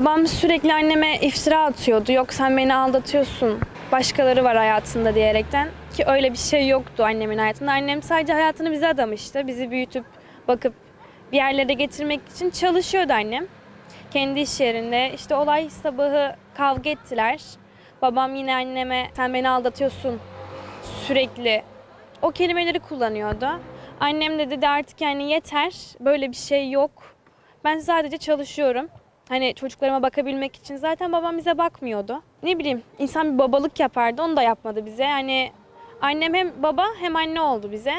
babam sürekli anneme iftira atıyordu. Yok sen beni aldatıyorsun. Başkaları var hayatında diyerekten. Ki öyle bir şey yoktu annemin hayatında. Annem sadece hayatını bize adamıştı. Bizi büyütüp bakıp bir yerlere getirmek için çalışıyordu annem. Kendi iş yerinde. İşte olay sabahı kavga ettiler. Babam yine anneme sen beni aldatıyorsun sürekli o kelimeleri kullanıyordu. Annem de dedi artık yani yeter böyle bir şey yok. Ben sadece çalışıyorum. Hani çocuklarıma bakabilmek için zaten babam bize bakmıyordu. Ne bileyim insan bir babalık yapardı onu da yapmadı bize. Yani annem hem baba hem anne oldu bize.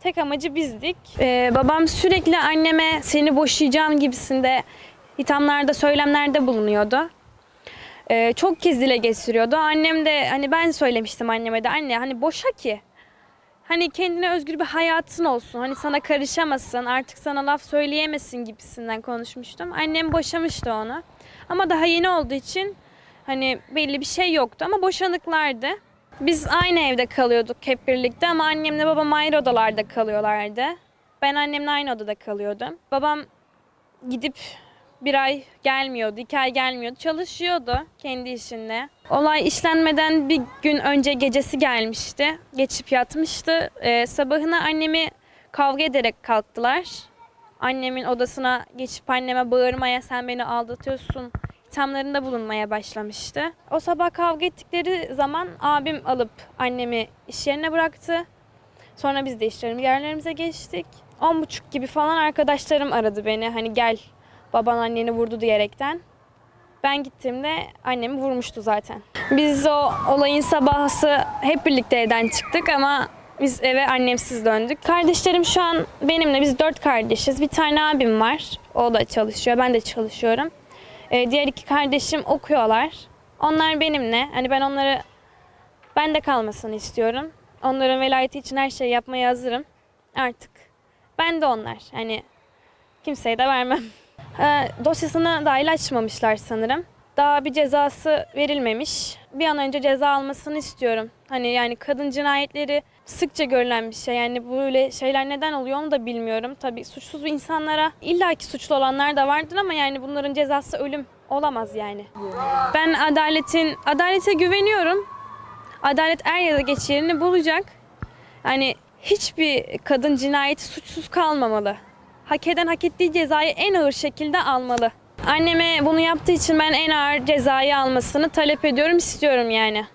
Tek amacı bizdik. Ee, babam sürekli anneme seni boşayacağım gibisinde ithamlarda, söylemlerde bulunuyordu. Ee, çok kez dile getiriyordu. Annem de hani ben söylemiştim anneme de anne hani boşa ki. Hani kendine özgür bir hayatın olsun. Hani sana karışamasın, artık sana laf söyleyemesin gibisinden konuşmuştum. Annem boşamıştı onu. Ama daha yeni olduğu için hani belli bir şey yoktu ama boşanıklardı. Biz aynı evde kalıyorduk hep birlikte ama annemle babam ayrı odalarda kalıyorlardı. Ben annemle aynı odada kalıyordum. Babam gidip bir ay gelmiyordu, iki ay gelmiyordu. Çalışıyordu kendi işinde. Olay işlenmeden bir gün önce gecesi gelmişti. Geçip yatmıştı. Ee, sabahına annemi kavga ederek kalktılar. Annemin odasına geçip anneme bağırmaya sen beni aldatıyorsun ithamlarında bulunmaya başlamıştı. O sabah kavga ettikleri zaman abim alıp annemi iş yerine bıraktı. Sonra biz de işlerimiz yerlerimize geçtik. On buçuk gibi falan arkadaşlarım aradı beni. Hani gel baban anneni vurdu diyerekten. Ben gittiğimde annemi vurmuştu zaten. Biz o olayın sabahısı hep birlikte evden çıktık ama biz eve annemsiz döndük. Kardeşlerim şu an benimle, biz dört kardeşiz. Bir tane abim var, o da çalışıyor, ben de çalışıyorum. Ee, diğer iki kardeşim okuyorlar. Onlar benimle, hani ben onları bende kalmasını istiyorum. Onların velayeti için her şeyi yapmaya hazırım. Artık ben de onlar. Hani kimseye de vermem. Ee, dosyasını dahil açmamışlar sanırım. Daha bir cezası verilmemiş. Bir an önce ceza almasını istiyorum. Hani yani kadın cinayetleri sıkça görülen bir şey. Yani böyle şeyler neden oluyor onu da bilmiyorum. Tabii suçsuz insanlara illaki suçlu olanlar da vardır ama yani bunların cezası ölüm olamaz yani. Ben adaletin adalete güveniyorum. Adalet er ya da geç yerini bulacak. Yani hiçbir kadın cinayeti suçsuz kalmamalı. Hak eden hak ettiği cezayı en ağır şekilde almalı. Anneme bunu yaptığı için ben en ağır cezayı almasını talep ediyorum, istiyorum yani.